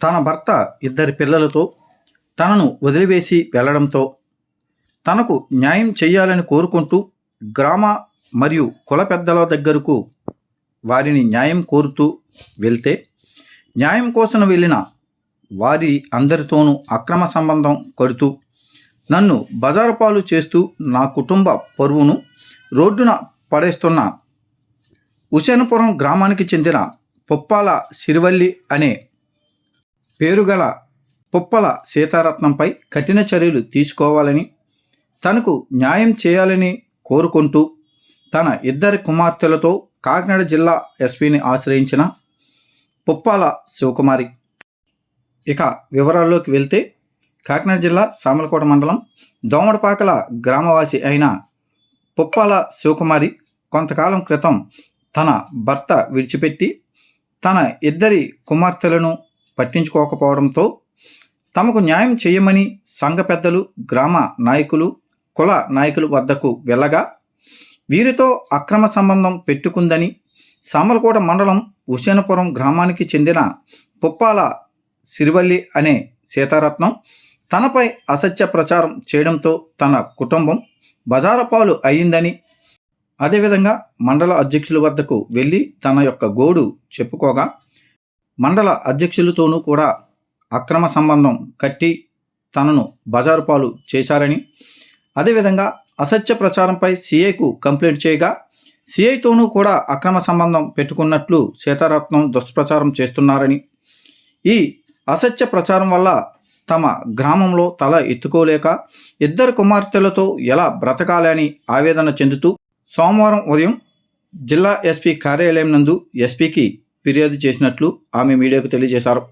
తన భర్త ఇద్దరి పిల్లలతో తనను వదిలివేసి వెళ్ళడంతో తనకు న్యాయం చేయాలని కోరుకుంటూ గ్రామ మరియు కుల పెద్దల దగ్గరకు వారిని న్యాయం కోరుతూ వెళ్తే న్యాయం కోసం వెళ్ళిన వారి అందరితోనూ అక్రమ సంబంధం కడుతూ నన్ను బజారు పాలు చేస్తూ నా కుటుంబ పరువును రోడ్డున పడేస్తున్న హుసేనపురం గ్రామానికి చెందిన పుప్పాల సిరివల్లి అనే పేరుగల పుప్పల సీతారత్నంపై కఠిన చర్యలు తీసుకోవాలని తనకు న్యాయం చేయాలని కోరుకుంటూ తన ఇద్దరి కుమార్తెలతో కాకినాడ జిల్లా ఎస్పీని ఆశ్రయించిన పుప్పాల శివకుమారి. ఇక వివరాల్లోకి వెళ్తే కాకినాడ జిల్లా సామలకోట మండలం దోమడపాకల గ్రామవాసి అయిన పుప్పాల శివకుమారి కొంతకాలం క్రితం తన భర్త విడిచిపెట్టి తన ఇద్దరి కుమార్తెలను పట్టించుకోకపోవడంతో తమకు న్యాయం చేయమని సంఘ పెద్దలు గ్రామ నాయకులు కుల నాయకుల వద్దకు వెళ్ళగా వీరితో అక్రమ సంబంధం పెట్టుకుందని సామలకోట మండలం హుసేనపురం గ్రామానికి చెందిన పుప్పాల సిరివల్లి అనే సీతారత్నం తనపై అసత్య ప్రచారం చేయడంతో తన కుటుంబం బజారపాలు అయ్యిందని అదేవిధంగా మండల అధ్యక్షుల వద్దకు వెళ్ళి తన యొక్క గోడు చెప్పుకోగా మండల అధ్యక్షులతోనూ కూడా అక్రమ సంబంధం కట్టి తనను బజారు పాలు చేశారని అదేవిధంగా అసత్య ప్రచారంపై సీఐకు కంప్లైంట్ చేయగా సీఐతోనూ కూడా అక్రమ సంబంధం పెట్టుకున్నట్లు సీతారత్నం దుష్ప్రచారం చేస్తున్నారని ఈ అసత్య ప్రచారం వల్ల తమ గ్రామంలో తల ఎత్తుకోలేక ఇద్దరు కుమార్తెలతో ఎలా బ్రతకాలని ఆవేదన చెందుతూ సోమవారం ఉదయం జిల్లా ఎస్పీ కార్యాలయం నందు ఎస్పీకి ఫిర్యాదు చేసినట్లు ఆమె మీడియాకు తెలియజేశారు.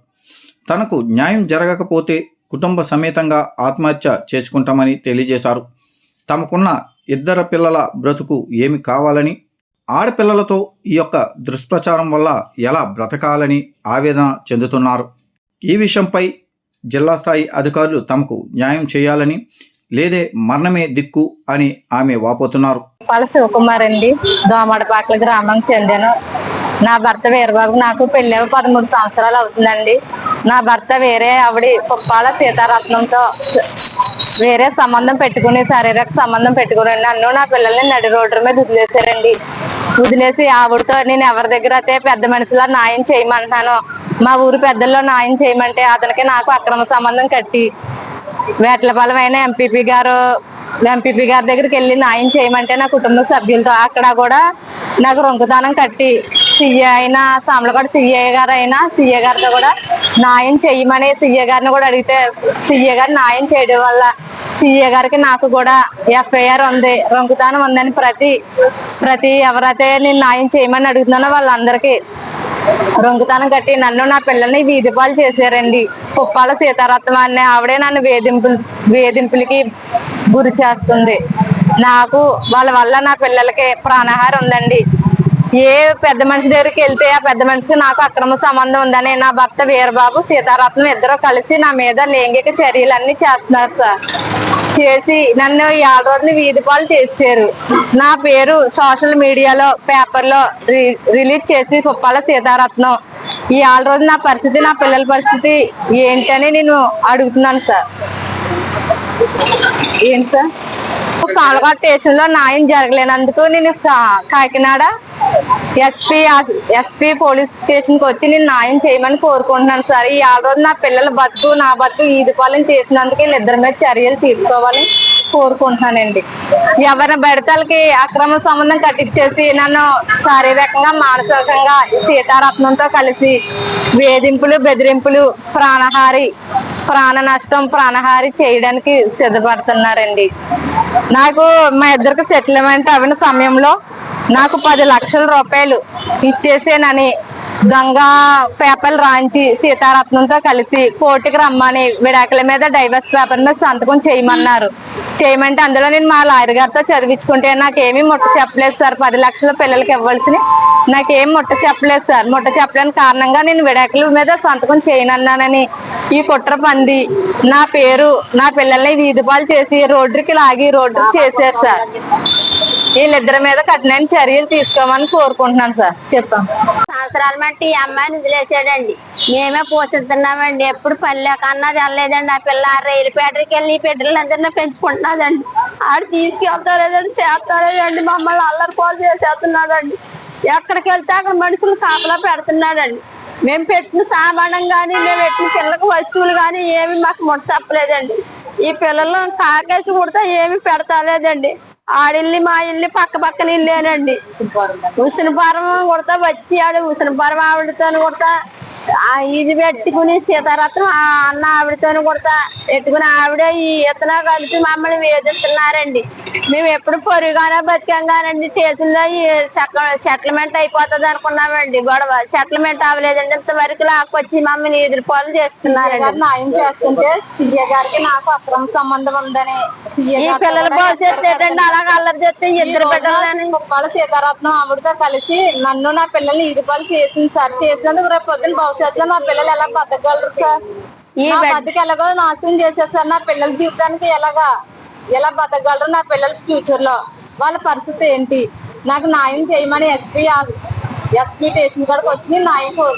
తనకు న్యాయం జరగకపోతే కుటుంబ సమేతంగా ఆత్మహత్య చేసుకుంటామని తెలియజేశారు. తమకున్న ఇద్దరు పిల్లల బ్రతుకు ఏమి కావాలని ఆడపిల్లలతో ఈ యొక్క దుష్ప్రచారం వల్ల ఎలా బ్రతకాలని ఆవేదన చెందుతున్నారు. ఈ విషయంపై జిల్లా స్థాయి అధికారులు తమకు న్యాయం చేయాలని లేదే మరణమే దిక్కు అని ఆమె వాపోతున్నారు. పాల శివకుమార్ అండి దోమడపాకల గ్రామం చెందాను నా భర్త వీరబాబు నాకు పెళ్ళి పదమూడు సంవత్సరాలు అవుతుందండి. నా భర్త వేరే ఆవిడ కుప్పాల సీతారత్నంతో వేరే సంబంధం పెట్టుకుని శారీరక సంబంధం పెట్టుకుని నన్ను నా పిల్లల్ని నడి రోడ్డు మీద వదిలేశారండి. వదిలేసి ఆవిడతో నేను ఎవరి దగ్గర అయితే పెద్ద మనిషిలో న్యాయం చేయమంటాను మా ఊరు పెద్దల్లో న్యాయం చేయమంటే అతనికి నాకు అక్రమ సంబంధం కట్టి వేటలపాలెం అయిన ఎంపీపీ గారు ఎంపీపీ గారి దగ్గరికి వెళ్ళి న్యాయం చేయమంటే నా కుటుంబ సభ్యులతో అక్కడ కూడా నాకు రొంకుతానం కట్టి సీఏ అయినా సామలగడ సీఏ గారు అయినా సీఏ గారితో కూడా న్యాయం చేయమని సీఏ గారిని కూడా అడిగితే సీఏ గారు న్యాయం చేయడం వల్ల సీఏ గారికి నాకు కూడా ఎఫ్ఐఆర్ ఉంది రొంకుతానం ఉందని ప్రతి ప్రతి ఎవరైతే నేను న్యాయం చేయమని అడుగుతున్నానో వాళ్ళందరికీ రొంగుతానం కట్టి నన్ను నా పిల్లల్ని వీధి పాలు చేశారండి. కుప్పాల సీతారత్నం అనే ఆవిడే నన్ను వేధింపులు వేధింపులకి గురి చేస్తుంది. నాకు వాళ్ళ వల్ల నా పిల్లలకి ప్రాణహారం ఉందండి. ఏ పెద్ద మనిషి దగ్గరికి వెళ్తే ఆ పెద్ద మనిషికి నాకు అక్రమ సంబంధం ఉందని నా భర్త వీరబాబు సీతారత్నం ఇద్దరు కలిసి నా మీద లైంగిక చర్యలన్నీ చేస్తున్నారు సార్. చేసి నన్ను ఏడు రోజుని వీధి పాలు చేశారు. నా పేరు సోషల్ మీడియాలో పేపర్లో రి- రిలీజ్ చేసి కుప్పాల సీతారత్నం. ఈ ఏళ్ళ రోజు నా పరిస్థితి నా పిల్లల పరిస్థితి ఏంటని నేను అడుగుతున్నాను సార్. ఏంటి సార్? పాలకాడ్ స్టేషన్లో న్యాయం జరగలేనందుకు నేను సా- కాకినాడ ఎస్పీ ఎస్పీ పోలీస్ స్టేషన్కి వచ్చి నేను న్యాయం చేయమని కోరుకుంటున్నాను సార్. ఈ ఆరు రోజు నా పిల్లల బతుకు నా బతుకు ఈదుపాలెం చేసినందుకు వీళ్ళిద్దరి మీద చర్యలు తీసుకోవాలని కోరుకుంటున్నానండి. ఎవరి బెడతలకి అక్రమ సంబంధం కట్టించేసి నన్ను శారీరకంగా మానసికంగా సీతారత్నంతో కలిసి వేధింపులు బెదిరింపులు ప్రాణహారి ప్రాణ నష్టం ప్రాణహారి చేయడానికి సిద్ధపడుతున్నారండి. నాకు మా ఇద్దరికి సెటిల్మెంట్ అవిన సమయంలో నాకు పది లక్షల రూపాయలు ఇచ్చేసేనని గంగా పేపర్లు రాయించి సీతారత్నంతో కలిసి కోర్టుకి రమ్మని విడాకుల మీద డైవర్స్ పేపర్ మీద సంతకం చేయమన్నారు. చేయమంటే అందులో నేను మా లాయర్ గారితో చదివించుకుంటే నాకేమీ ముట్ట చెప్పలేదు సార్. పది లక్షల పిల్లలకి ఇవ్వాల్సిన నాకేం ముట్ట చెప్పలేదు సార్. ముట్ట చెప్పలేని కారణంగా నేను విడాకుల మీద సంతకం చేయనన్నానని. ఈ కుట్ర పంది నా పేరు నా పిల్లల్ని వీధిపాలు చేసి రోడ్డుకి లాగి రోడ్డుకి చేశారు సార్. వీళ్ళిద్దరి మీద కఠినమైన చర్యలు తీసుకోమని కోరుకుంటున్నాను సార్. చెప్పాం సంవత్సరాల మట్టి ఈ అమ్మాయిని వదిలేసాడండి మేమే పోషిస్తున్నామండి ఎప్పుడు పని లేక అన్నది వెళ్ళలేదండి. ఆ పిల్ల ఆ రైలు వెళ్ళి ఈ బిడ్డలందరినీ పెంచుకుంటున్నదండి. ఆడు తీసుకెళ్తారేదండి చేస్తారేదండి మమ్మల్ని అల్లరి పాలు చేసేస్తున్నాడండి. ఎక్కడికి వెళ్తే అక్కడ మనుషులు కాపలా పెడుతున్నాడండి. మేము పెట్టిన సామానం కానీ మేము పెట్టిన పిల్లలకు వస్తువులు కానీ ఏమి మాకు ముట్ట చెప్పలేదండి ఈ పిల్లలు కాకేసి కుడితే ఏమి పెడతలేదండి. ఆడిల్లి మా ఇల్లు పక్క పక్కన ఇల్లేనండి ఉసినపురం కొడతా వచ్చి ఆడు ఉసినపురం ఆవిడతో కొడతా. ఆ ఇది పెట్టుకుని సీతారత్నం ఆ అన్న ఆవిడతో కొడతా. పెట్టుకుని ఆవిడ ఈ ఇతను కలిపి మమ్మల్ని వేధిస్తున్నారండి. మేము ఎప్పుడు పొరుగుగానే బతికాంగానండి. స్టేషన్లో ఈ సెటిల్మెంట్ అయిపోతుంది అనుకున్నామండి. గొడవ. సెటిల్మెంట్ అవ్వలేదండి. ఇంతవరకు లాక్కొచ్చి మమ్మల్ని ఎదురు పాలు చేస్తున్నారండి న్యాయం చేస్తుంటే సీఏ గారికి నాకు అక్రమ సంబంధం ఉందని ఈ పిల్లల భవిష్యత్తు ఏంటండి? అలాగ అల్లరి చేస్తే ఇద్దరు బిడ్డలని కుప్పాల సీతారత్నం ఆవిడతో కలిసి నన్ను నా పిల్లల్ని ఇది పనులు చేసింది సార్. చేసినందుకు రేపు పొద్దున్న భవిష్యత్తులో నా పిల్లలు ఎలా బతకగలరు సార్? ఈ బతికి ఎలాగో నాశనం చేసేసారు నా పిల్లల జీవితానికి ఎలాగా ఎలా బతకగలరు నా పిల్లల ఫ్యూచర్లో? వాళ్ళ పరిస్థితి ఏంటి? నాకు న్యాయం చేయమని ఎస్పీ ఎస్పీ స్టేషన్ కాడికి వచ్చి న్యాయం కోరు